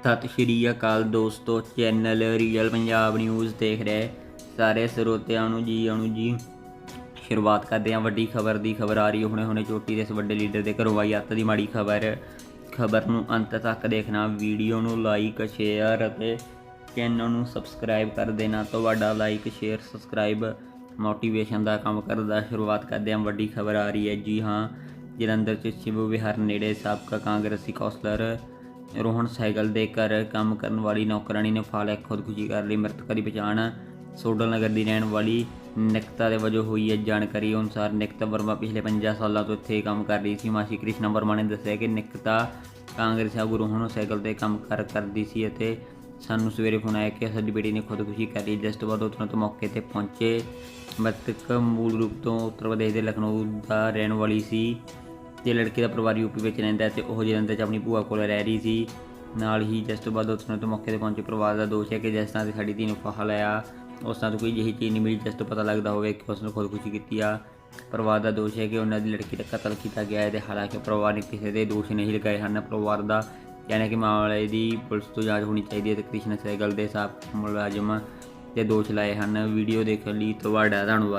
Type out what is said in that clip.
ਸਤਿ ਸ਼੍ਰੀ ਅਕਾਲ ਦੋਸਤੋ, channel real Punjab news ਦੇਖ ਰਹੇ ਸਾਰੇ ਸਰੋਤਿਆਂ ਨੂੰ ਜੀ ਆਣੂ ਜੀ। ਸ਼ੁਰੂਆਤ ਕਰਦੇ ਹਾਂ ਵੱਡੀ ਖਬਰ ਦੀ। ਖਬਰ ਆ ਰਹੀ ਹੁਣੇ ਹੁਣੇ ਚੋਟੀ ਦੇ ਇਸ ਵੱਡੇ ਲੀਡਰ ਦੇ ਘਰੋਂ ਆਈ ਅੱਤ ਦੀ ਮਾੜੀ ਖਬਰ। ਖਬਰ ਨੂੰ ਅੰਤ ਤੱਕ ਦੇਖਣਾ, ਵੀਡੀਓ ਨੂੰ ਲਾਈਕ ਸ਼ੇਅਰ ਅਤੇ ਚੈਨਲ ਨੂੰ ਸਬਸਕ੍ਰਾਈਬ ਕਰ ਦੇਣਾ। ਤੁਹਾਡਾ ਲਾਈਕ ਸ਼ੇਅਰ ਸਬਸਕ੍ਰਾਈਬ ਮੋਟੀਵੇਸ਼ਨ ਦਾ ਕੰਮ ਕਰਦਾ। ਸ਼ੁਰੂਆਤ ਕਰਦੇ ਹਾਂ ਵੱਡੀ ਖਬਰ ਆ ਰਹੀ ਹੈ। ਜੀ ਹਾਂ, ਜਲੰਧਰ ਚ ਸ਼ਿਵ ਵਿਹਾਰ ਨੇੜੇ ਸਾਬਕਾ ਕਾਂਗਰਸੀ ਕੌਂਸਲਰ ਰੋਹਨ ਸਾਈਕਲ ਦੇ ਘਰ ਕੰਮ ਕਰਨ ਵਾਲੀ ਨੌਕਰਾਨੀ ਨੇ ਫਾਲਿਆ ਖੁਦਕੁਸ਼ੀ ਕਰ ਲਈ। ਮ੍ਰਿਤਕ ਦੀ ਪਛਾਣ ਸੋਡਲ ਨਗਰ ਦੀ ਰਹਿਣ ਵਾਲੀ ਨਿਕਤਾ ਦੇ ਵਜੋਂ ਹੋਈ ਹੈ। ਜਾਣਕਾਰੀ ਅਨੁਸਾਰ ਨਿਕਤਾ ਵਰਮਾ ਪਿਛਲੇ 50 ਸਾਲਾਂ ਤੋਂ ਇੱਥੇ ਕੰਮ ਕਰ ਰਹੀ ਸੀ। ਮਾਸੀ ਕ੍ਰਿਸ਼ਨਾ ਵਰਮਾ ਨੇ ਦੱਸਿਆ ਕਿ ਨਿਕਤਾ ਕਾਂਗਰਸ ਆਗੂ ਰੋਹਨ ਸਾਈਕਲ ਤੇ ਕੰਮ ਕਰ ਕਰਦੀ ਸੀ ਅਤੇ ਸਾਨੂੰ ਸਵੇਰੇ ਫੋਨ ਆਇਆ ਕਿ ਸਾਡੀ ਬੇਟੀ ਨੇ ਖੁਦਕੁਸ਼ੀ ਕਰ ਲਈ। ਜਿਸ ਤੋਂ ਬਾਅਦ ਉਹ ਤੁਰੰਤ ਮੌਕੇ ਤੇ ਪਹੁੰਚੇ। ਮ੍ਰਿਤਕ ਮੂਲ ਰੂਪ ਤੋਂ ਉੱਤਰ ਪ੍ਰਦੇਸ਼ ਦੇ ਲਖਨਊ ਦਾ ਰਹਿਣ ਵਾਲੀ ਸੀ। ਤੇ ਲੜਕੇ ਦਾ ਪਰਿਵਾਰ ਯੂਪੀ ਵਿੱਚ ਰਹਿੰਦਾ ਹੈ ਤੇ ਉਹ ਜਲੰਧਰ 'ਚ ਆਪਣੀ ਭੂਆ ਕੋਲ ਰਹਿ ਰਹੀ ਸੀ। ਨਾਲ ਹੀ ਜਿਸ ਤੋਂ ਬਾਅਦ ਉਸ ਨੂੰ ਮੌਕੇ ਤੇ ਪਹੁੰਚੇ। ਪਰਿਵਾਰ ਦਾ ਦੋਸ਼ ਹੈ ਕਿ ਜਿਸ ਤਰ੍ਹਾਂ ਦੀ ਸਾਡੀ ਧੀ ਨੂੰ ਫਾਹਾ ਲਿਆ ਉਸ ਤਰ੍ਹਾਂ ਦੀ ਕੋਈ ਜਿਹੀ ਚੀਜ਼ ਨਹੀਂ ਮਿਲੀ, ਜਿਸ ਤੋਂ ਪਤਾ ਲੱਗਦਾ ਹੋਵੇ ਕਿ ਉਸ ਨੇ ਖੁਦਕੁਸ਼ੀ ਕੀਤੀ ਆ। ਪਰਿਵਾਰ ਦਾ ਦੋਸ਼ ਹੈ ਕਿ ਉਹਨਾਂ ਦੀ ਲੜਕੀ ਦਾ ਕਤਲ ਕੀਤਾ ਗਿਆ ਹੈ ਤੇ ਹਾਲਾਂਕਿ ਪਰਿਵਾਰ ਨੇ ਕਿਸੇ ਦੇ ਦੋਸ਼ ਨਹੀਂ ਲਗਾਏ ਹਨ। ਪਰਿਵਾਰ ਦਾ ਕਹਿਣਾ ਹੈ ਕਿ ਮਾਮਲੇ ਦੀ ਪੁਲਿਸ ਤੋਂ ਜਾਂਚ ਹੋਣੀ ਚਾਹੀਦੀ ਹੈ ਤੇ ਕ੍ਰਿਸ਼ਨ ਸਹਿਗਲ ਦੇ ਸਾਥ ਮੁਲਾਜ਼ਮ ਤੇ ਦੋਸ਼ ਲਾਏ ਹਨ। ਵੀਡੀਓ ਦੇਖਣ ਲਈ ਤੁਹਾਡਾ ਧੰਨਵਾਦ।